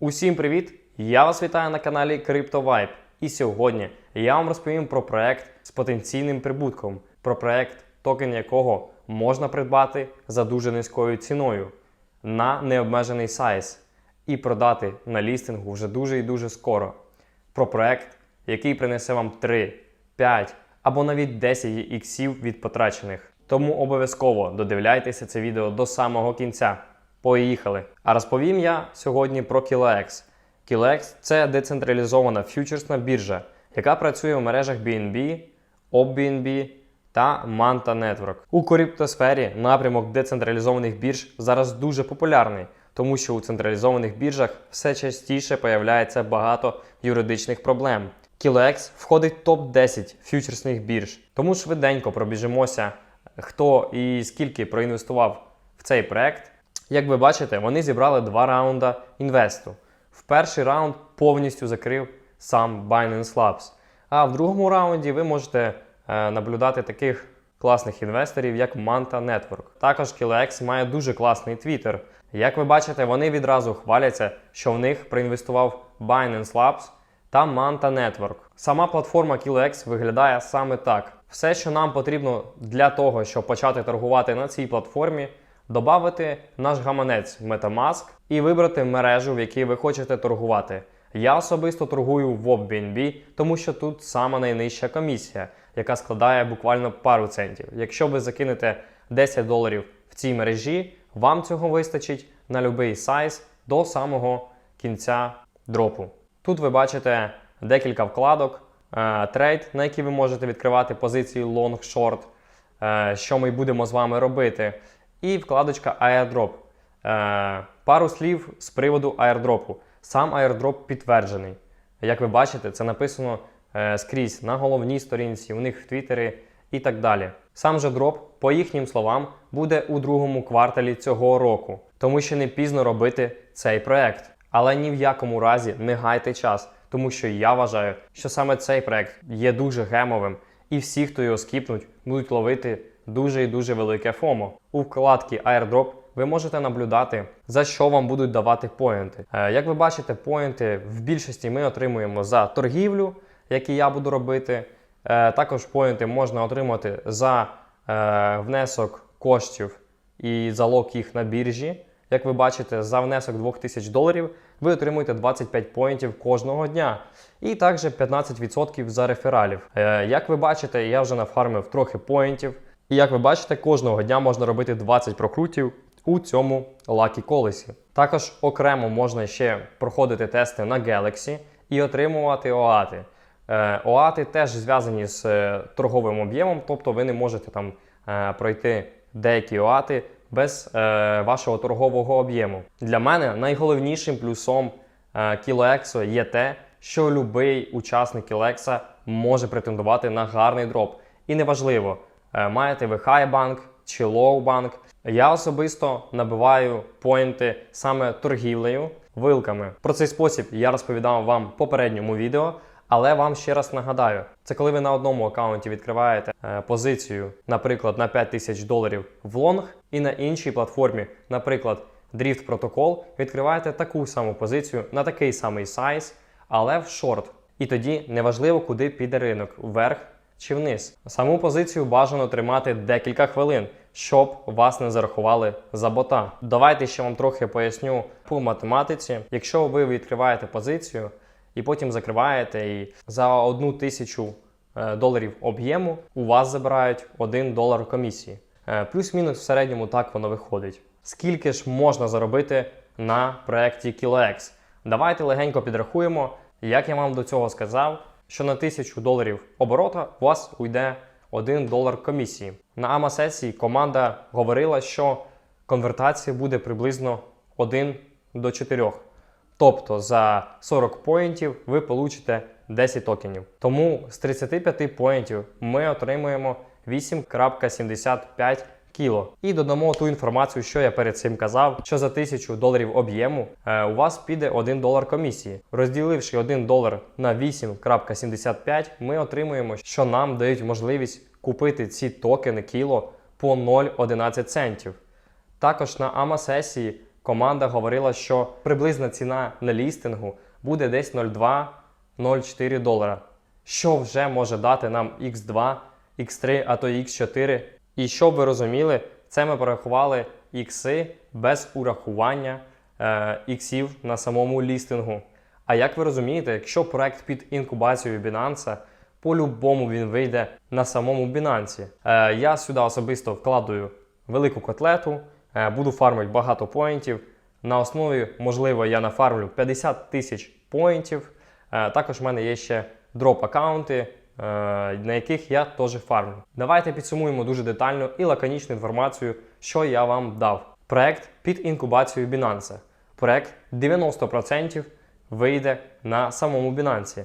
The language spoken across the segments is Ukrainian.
Усім привіт! Я вас вітаю на каналі CryptoVibe. І сьогодні я вам розповім про проект з потенційним прибутком, про проект, токен якого можна придбати за дуже низькою ціною на необмежений сайз і продати на лістингу вже дуже і дуже скоро. Про проект, який принесе вам 3, 5 або навіть 10 іксів від потрачених. Тому обов'язково додивляйтеся це відео до самого кінця. Поїхали! А розповім я сьогодні про KiloX. KiloX – це децентралізована фьючерсна біржа, яка працює в мережах BNB, OBNB та Manta Network. У криптосфері напрямок децентралізованих бірж зараз дуже популярний, тому що у централізованих біржах все частіше появляється багато юридичних проблем. KiloX входить в топ-10 фьючерсних бірж. Тому швиденько пробіжимося, хто і скільки проінвестував в цей проект. Як ви бачите, вони зібрали два раунда інвесту. В перший раунд повністю закрив сам Binance Labs. А в другому раунді ви можете е, наблюдати таких класних інвесторів, як Manta Network. Також KiloX має дуже класний твіттер. Як ви бачите, вони відразу хваляться, що в них проінвестував Binance Labs та Manta Network. Сама платформа KiloX виглядає саме так. Все, що нам потрібно для того, щоб почати торгувати на цій платформі, додати наш гаманець Metamask і вибрати мережу, в якій ви хочете торгувати. Я особисто торгую в OBNB, тому що тут сама найнижча комісія, яка складає буквально пару центів. Якщо ви закинете 10 доларів в цій мережі, вам цього вистачить на будь-який сайз до самого кінця дропу. Тут ви бачите декілька вкладок, е, трейд, на які ви можете відкривати позиції long-short, е, що ми будемо з вами робити. І вкладочка airdrop. Е, Пару слів з приводу airdropу. Сам airdrop підтверджений. Як ви бачите, це написано е, скрізь на головній сторінці, у них в Твіттері і так далі. Сам же дроп, по їхнім словам, буде у другому кварталі цього року, тому що не пізно робити цей проект. Але ні в якому разі не гайте час, тому що я вважаю, що саме цей проект є дуже гемовим, і всі, хто його скіпнуть, будуть ловити дуже і дуже велике ФОМО. У вкладці Airdrop ви можете наблюдати, за що вам будуть давати поінти. Е, Як ви бачите, поінти в більшості ми отримуємо за торгівлю, які я буду робити. Е, Також поінти можна отримати за е, внесок коштів і залог їх на біржі. Як ви бачите, за внесок 2000 доларів ви отримуєте 25 поінтів кожного дня. І також 15% за рефералів. Як ви бачите, я вже нафармив трохи поінтів. І як ви бачите, кожного дня можна робити 20 прокрутів у цьому лакі колесі. Також окремо можна ще проходити тести на Galaxy і отримувати оати. Е, Оати теж зв'язані з е, торговим об'ємом, тобто ви не можете там е, пройти деякі оати без вашого торгового об'єму. Для мене найголовнішим плюсом KiloExo є те, що будь-який учасник KiloExo може претендувати на гарний дроп. І неважливо, маєте ви high банк чи low банк. Я особисто набиваю поінти саме торгівлею, вилками. Про цей спосіб я розповідав вам в попередньому відео. Але вам ще раз нагадаю, це коли ви на одному аккаунті відкриваєте е, позицію, наприклад, на 5 тисяч доларів в лонг, і на іншій платформі, наприклад, Drift Protocol, відкриваєте таку саму позицію на такий самий сайз, але в шорт. І тоді неважливо, куди піде ринок вверх чи вниз. Саму позицію бажано тримати декілька хвилин, щоб вас не зарахували за бота. Давайте ще вам трохи поясню по математиці. Якщо ви відкриваєте позицію і потім закриваєте, і за одну тисячу е, доларів об'єму у вас забирають 1 долар комісії. Е, Плюс-мінус в середньому так воно виходить. Скільки ж можна заробити на проєкті KiloX? Давайте легенько підрахуємо. Як я вам до цього сказав, що на 1000 доларів оборота у вас уйде 1 долар комісії. На АМА-сесії команда говорила, що конвертація буде приблизно 1 до 4. Тобто за 40 поінтів ви получите 10 токенів. Тому з 35 поінтів ми отримуємо 8.75 кіло. І додамо ту інформацію, що я перед цим казав, що за 1000 доларів об'єму е, у вас піде 1 долар комісії. Розділивши 1 долар на 8.75, ми отримуємо, що нам дають можливість купити ці токени кіло по 0,11 центів. Також на АМА-сесії команда говорила, що приблизна ціна на лістингу буде десь 0,2-0,4 долара, що вже може дати нам X2, X3, а то X4. І щоб ви розуміли, це ми порахували ікси без урахування е, іксів на самому лістингу. А як ви розумієте, якщо проект під інкубацією Binance, по-любому він вийде на самому Binance. Е, я сюди особисто вкладую велику котлету, е, буду фармити багато поінтів. На основі, можливо, я нафармлю 50 тисяч поінтів. Е, також в мене є ще дроп-аккаунти, на яких я теж фармлю. Давайте підсумуємо дуже детально і лаконічну інформацію, що я вам дав. Проект під інкубацією Binance. Проект 90% вийде на самому Binance.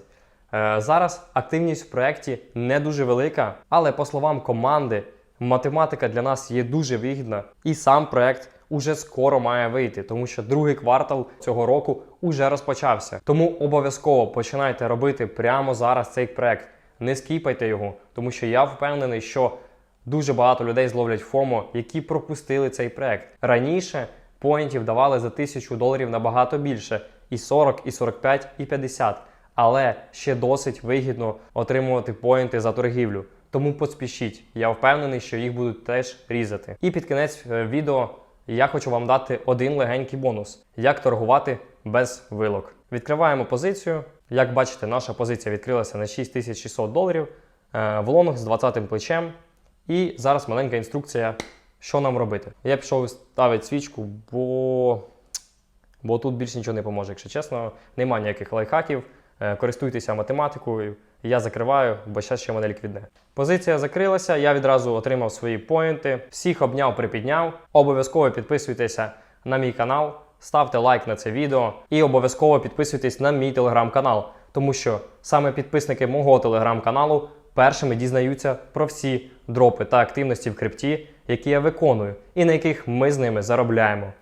Е, Зараз активність в проєкті не дуже велика, але по словам команди, математика для нас є дуже вигідна, і сам проєкт уже скоро має вийти, тому що другий квартал цього року уже розпочався. Тому обов'язково починайте робити прямо зараз цей проєкт. Не скіпайте його, тому що я впевнений, що дуже багато людей зловлять ФОМО, які пропустили цей проєкт. Раніше поінтів давали за 1000 доларів набагато більше, і 40, і 45, і 50 але ще досить вигідно отримувати поінти за торгівлю. Тому поспішіть. Я впевнений, що їх будуть теж різати. І під кінець е, відео я хочу вам дати один легенький бонус: як торгувати без вилок. Відкриваємо позицію. Як бачите, наша позиція відкрилася на 6600 доларів е, в лонг з 20 плечем. І зараз маленька інструкція, що нам робити. Я пішов ставити свічку, бо бо тут більше нічого не поможе, якщо чесно. Нема ніяких лайфхаків. Е, Користуйтеся математикою. Я закриваю, бо зараз ще мене ліквідне. Позиція закрилася, я відразу отримав свої поінти. Всіх обняв, припідняв. Обов'язково підписуйтеся на мій канал, ставте лайк на це відео і обов'язково підписуйтесь на мій телеграм-канал, тому що саме підписники мого телеграм-каналу першими дізнаються про всі дропи та активності в крипті, які я виконую, і на яких ми з ними заробляємо.